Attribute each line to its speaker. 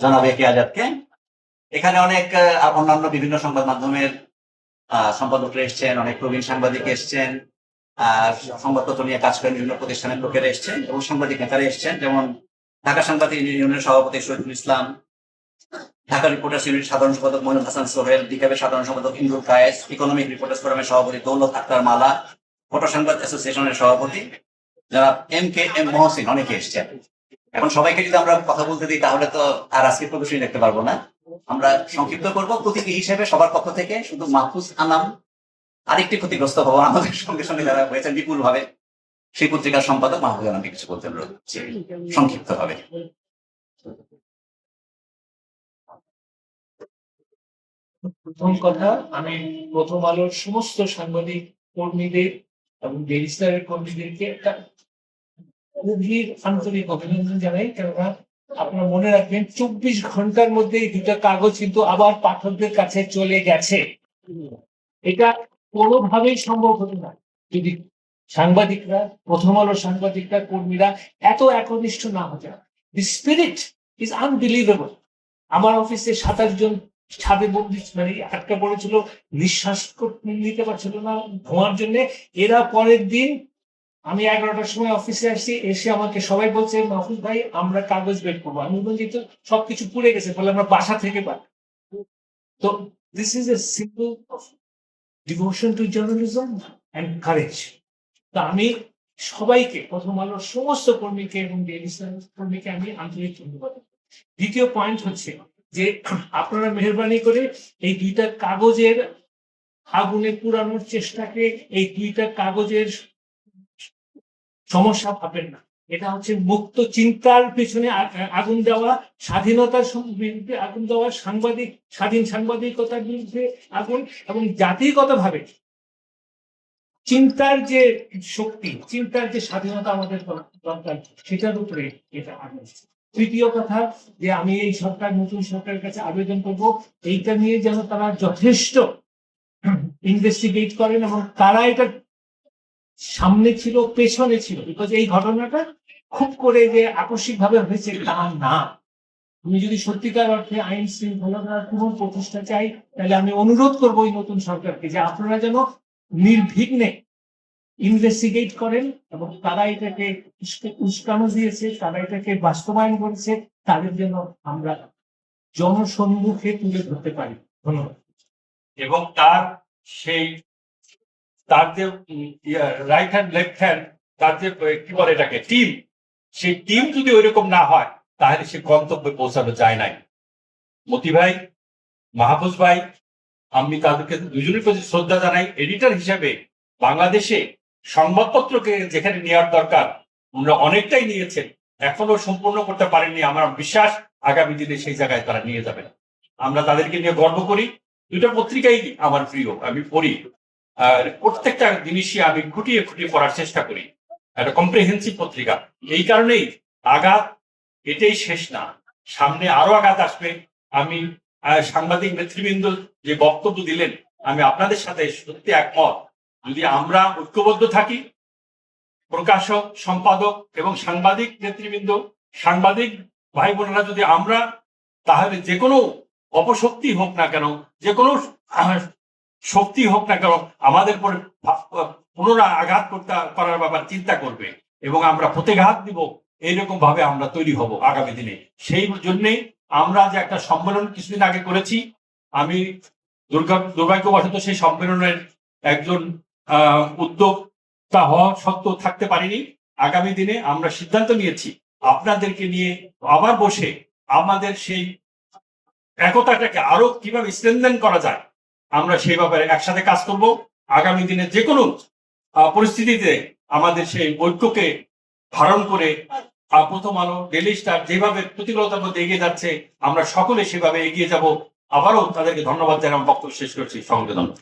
Speaker 1: জনাব কে আজাদকে এখানে অনেক অন্যান্য বিভিন্ন সংবাদ মাধ্যমের আহ, সম্পাদকরা এসছেন অনেক প্রবীণ সাংবাদিক এসছেন আর সংবাদপত্র নিয়ে কাজ করেন বিভিন্ন প্রতিষ্ঠানের লোকেরা এসছেন এবং সাংবাদিক নেতারা এসছেন যেমন ঢাকা সাংবাদিক ইউনিয়নের সভাপতি শহীদুল ইসলাম ঢাকা রিপোর্টার্স ইউনিট সাধারণ সম্পাদক মহিনুল হাসান সোহেল ডিকাবের সাধারণ সম্পাদক ইমরুল কায়েস ইকোনমিক রিপোর্টার্স ফোরামের সভাপতি দৌলত আক্তার মালা ফটো সংবাদ অ্যাসোসিয়েশনের সভাপতি যারা এম কে এম মহসিন অনেকে এসছেন। এখন সবাইকে যদি আমরা কথা বলতে দিই, তাহলে তো আর আজকে প্রদর্শনী দেখতে পারব না। আমরা সংক্ষিপ্ত করব। প্রতীকী হিসেবে সবার পক্ষ থেকে শুধু মাহফুজ আনাম, আরেকটি ক্ষতিগ্রস্ত হব আমাদের সঙ্গে সঙ্গে যারা হয়েছেন বিপুল ভাবে সেই পত্রিকার সম্পাদক মাহফুজ আনামকে কিছু বলতে অনুরোধ সংক্ষিপ্ত ভাবে
Speaker 2: প্রথম কথা, আমি প্রথম আলোর সমস্ত সাংবাদিক কর্মীদের এবং ব্যারিস্টারের কর্মীদেরকে একটা গভীর আন্তরিক অভিনন্দন জানাই, কেননা আপনারা মনে রাখবেন, চব্বিশ ঘণ্টার মধ্যে এই দুটা কাগজ কিন্তু আবার পাঠকদের কাছে চলে গেছে। এটা কোনোভাবেই সম্ভব হতো না। যদি সাংবাদিকরা, প্রথম আলো সাংবাদিকরা, কর্মীরা এত একনিষ্ঠ না হতো দি স্পিরিট ইজ আনবিলিভেবল আমার অফিসে সাতাশ জন ছাদে বন্দি মানে আটকা পড়েছিল নিঃশ্বাস নিতে পারছিল না ধোঁয়ার জন্য। এরা পরের দিন আমি এগারোটার সময় অফিসে আসছি, এসে আমাকে সবাই বলছে, মাহফুজ ভাই, আমরা কাগজ বের করব। আমি বলছি, তো সবকিছু পুড়ে গেছে বলে আমরা বাসা থেকে পাই তো this is a simple of devotion to journalism and courage তা আমি সবাইকে, প্রথম আলোর সমস্ত কর্মীকে এবং কর্মীকে আমি আন্তরিক ধন্যবাদ দ্বিতীয় পয়েন্ট হচ্ছে যে আপনারা মেহরবানি করে এই দুইটা কাগজের আগুনে পুরানোর চেষ্টাকে, এই দুইটা কাগজের সমস্যা ভাবেন না। এটা হচ্ছে মুক্ত চিন্তার পিছনে আগুন দেওয়া, স্বাধীনতার বিরুদ্ধে আগুন দেওয়া, সাংবাদিক, স্বাধীন সাংবাদিকতার বিরুদ্ধে আগুন এবং জাতিগত ভাবে চিন্তার যে শক্তি, চিন্তার যে স্বাধীনতা আমাদের দরকার, সেটার উপরে এটা আগুন। তৃতীয় কথা যে আমি এই সরকার, নতুন সরকারের কাছে আবেদন করব, এইটা নিয়ে যেন তারা যথেষ্ট ইনভেস্টিগেট করেন এবং তারা এটা সামনে ছিল, পেছনে ছিল। বিকজ এই ঘটনাটা খুব করে যে আকস্মিক ভাবে হয়েছে তা না। তুমি যদি সত্যিকার অর্থে আইন শৃঙ্খলার পুনঃ প্রতিষ্ঠা চাই, তাহলে আমি অনুরোধ করব এই নতুন সরকারকে যে আপনারা যেন নির্বিঘ্নে ইনভেস্টিগেট করেন এবং তারা এটাকে উস্কে- উস্কানো দিয়েছে, তারা এটাকে বাস্তবায়ন করেছে, তাদের জন্য আমরা জনসম্মুখে তুলে ধরতে পারি। ধন্যবাদ।
Speaker 3: এবং তার সেই তার যে রাইট হ্যান্ড লেফট হ্যান্ড তার যে কি বলে এটাকে টিম সেই টিম যদি ওইরকম না হয়, তাহলে সে গন্তব্যে পৌঁছানো যায় নাই। মতি ভাই, মাহফুজ ভাই, আমি তাদেরকে দুজনের প্রতি শ্রদ্ধা জানাই। এডিটর হিসেবে বাংলাদেশে সংবাদপত্রকে যেখানে নেওয়ার দরকার, ওনারা অনেকটাই নিয়েছেন। এখনও সম্পূর্ণ করতে পারেননি, আমার বিশ্বাস আগামী দিনে সেই জায়গায় তারা নিয়ে যাবেন। আমরা তাদেরকে নিয়ে গর্ব করি। দুইটা পত্রিকাই আমার প্রিয়, আমি পড়ি। প্রত্যেকটা জিনিসই আমি খুঁটিয়ে খুঁটিয়ে পড়ার চেষ্টা করি। একটা কম্প্রিহেন্সিভ পত্রিকা। এই কারণেই আঘাত এটাই শেষ না। সামনে আরও আঘাত আসবে। আমি সাংবাদিক নেতৃবৃন্দ যে বক্তব্য দিলেন, আমি আপনাদের সাথে সত্যি একমত। যদি আমরা ঐক্যবদ্ধ থাকি, প্রকাশক, সম্পাদক এবং সাংবাদিক নেতৃবৃন্দ, সাংবাদিক ভাই বোনেরা যদি আমরা, তাহলে যে কোনো অপশক্তি হোক না কেন, যে কোনো শক্তি হোক না কেন, আমাদের পরে পুনরায় আঘাত করতে, করার ব্যাপার চিন্তা করবে এবং আমরা প্রতিঘাত দিব এইরকম ভাবে আমরা তৈরি হব আগামী দিনে। সেই জন্যেই আমরা যে একটা সম্মেলন কিছুদিন আগে করেছি, আমি দুর্গা দুর্ভাগ্যবশত সেই সম্মেলনের একজন উদ্যোক্তা হওয়া সত্ত্বেও থাকতে পারিনি। আগামী দিনে আমরা সিদ্ধান্ত নিয়েছি, আপনাদেরকে নিয়ে আবার বসে আমাদের সেই একতাটাকে আরও কীভাবে স্ট্রেনদেন করা যায় আমরা সেই ব্যাপারে একসাথে কাজ করব। আগামী দিনে যে কোনো পরিস্থিতিতে আমাদের সেই ঐক্যকে ধারণ করে প্রথম আলো ডেলি স্টার যেভাবে প্রতিকূলতার মধ্যে এগিয়ে যাচ্ছে, আমরা সকলে সেভাবে এগিয়ে যাব। আবারও তাদেরকে ধন্যবাদ জানাম বক্তব্য শেষ করছি। ধন্যবাদ।